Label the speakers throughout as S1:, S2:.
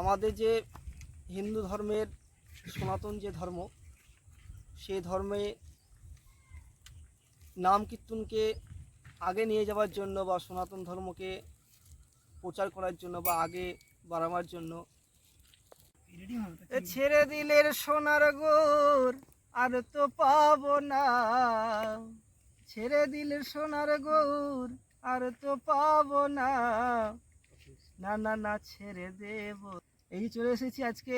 S1: আমাদের যে হিন্দু ধর্মের সনাতন যে ধর্ম সেই ধর্মে নাম কীর্তনকে আগে নিয়ে যাওয়ার জন্য বা সনাতন ধর্মকে প্রচার করার জন্য বা আগে বাড়াবার জন্য ছেড়ে দিলের সোনার গোর আর তো পাব না ছেড়ে দিলের সোনার গোর আর তো পাব না না না ছেড়ে দেব এই চলে এসেছি আজকে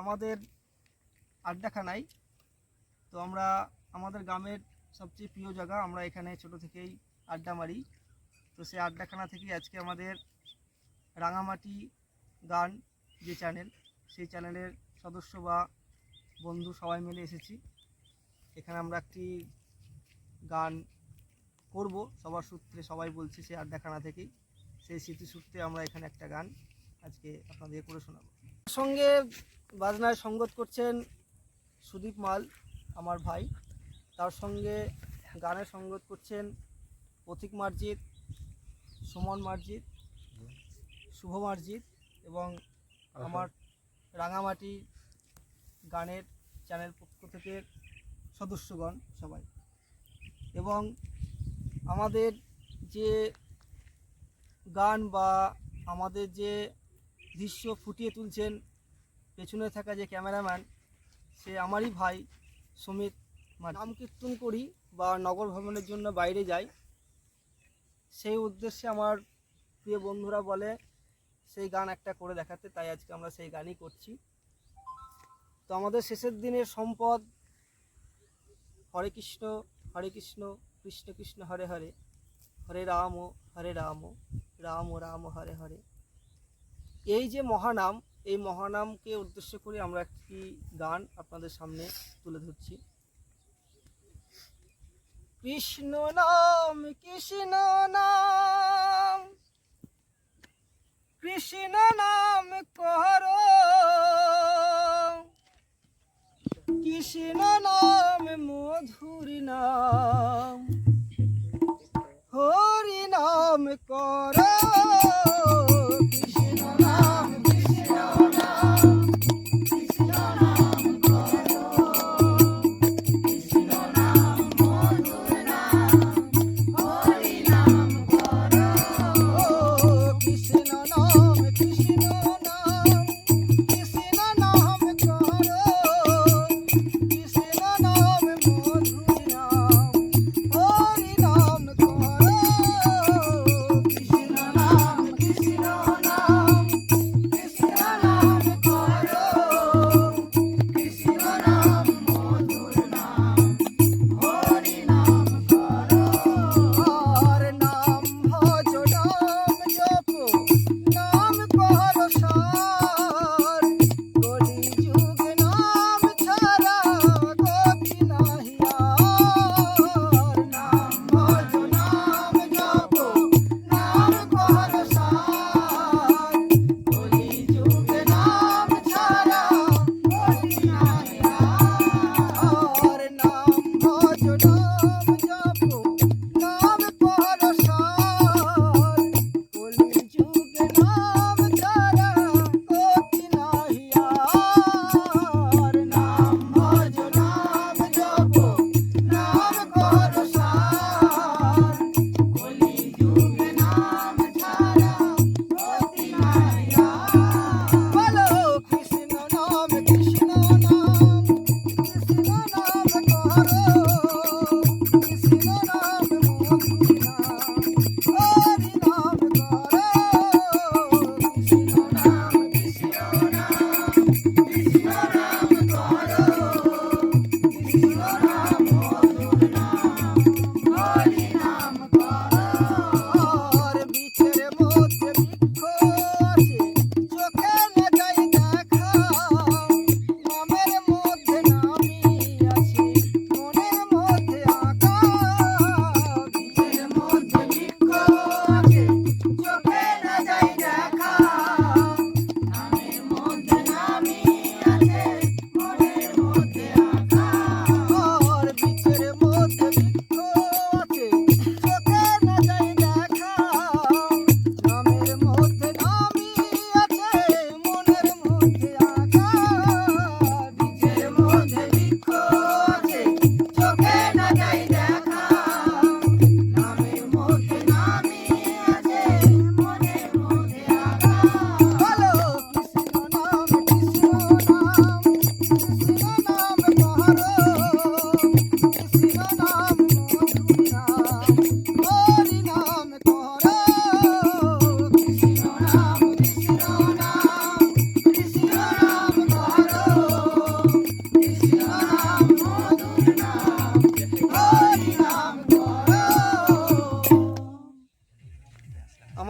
S1: আমাদের আড্ডাখানায় তো আমরা আমাদের গ্রামের সবচেয়ে প্রিয় জায়গা আমরা এখানে ছোট থেকেই আড্ডা মারি তো সেই আড্ডাখানা থেকেই আজকে আমাদের রাঙামাটি গান যে চ্যানেল সেই চ্যানেলের সদস্য বা বন্ধু সবাই মিলে এসেছি এখানে আমরা একটি গান করব সবার সূত্রে সবাই বলছি সেই আড্ডাখানা থেকেই সেই স্মৃতিসূত্রে আমরা এখানে একটা গান আজকে আপনাদের করে শোনাবো সঙ্গে বাজনায় সঙ্গত করছেন সুদীপ মাল আমার ভাই তার সঙ্গে গানে সঙ্গত করছেন প্রতীক মার্জিত সুমন মার্জিত শুভ মার্জিত এবং আচ্ছা। আমার রাঙামাটি গানের চ্যানেল পক্ষ থেকে সদস্যগণ সবাই এবং আমাদের যে গান বা আমাদের যে দৃশ্য ফুটিয়ে তুলছেন পেছনে থাকা যে ক্যামেরাম্যান সে আমারই ভাই সুমিত নাম কীর্তন করি বা নগর ভ্রমণের জন্য বাইরে যাই সেই উদ্দেশ্যে আমার প্রিয় বন্ধুরা বলে সেই গান একটা করে দেখাতে তাই আজকে আমরা সেই গানই করছি তো আমাদের শেষের দিনের সম্পদ হরে কৃষ্ণ হরে কৃষ্ণ কৃষ্ণ কৃষ্ণ হরে হরে হরে রাম হরে রাম রাম রাম হরে হরে এই যে মহানাম এই মহানামকে উদ্দেশ্য করে আমরা একটি গান আপনাদের সামনে তুলে ধরছি কৃষ্ণ নাম কৃষ্ণ নাম কৃষ্ণ নাম কর কৃষ্ণ নাম মধুর নাম হরি নাম কর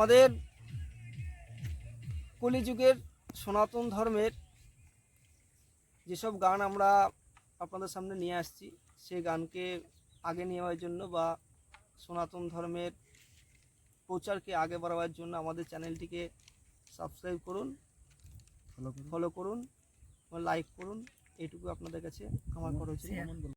S1: আমাদের কলিযুগের সনাতন ধর্মের যেসব গান আমরা আপনাদের সামনে নিয়ে আসছি সেই গানকে আগে নেওয়ার জন্য বা সনাতন ধর্মের প্রচারকে আগে বাড়াবার জন্য আমাদের চ্যানেলটিকে সাবস্ক্রাইব করুন ফলো করুন লাইক করুন এটুকু আপনাদের কাছে আমার খরচ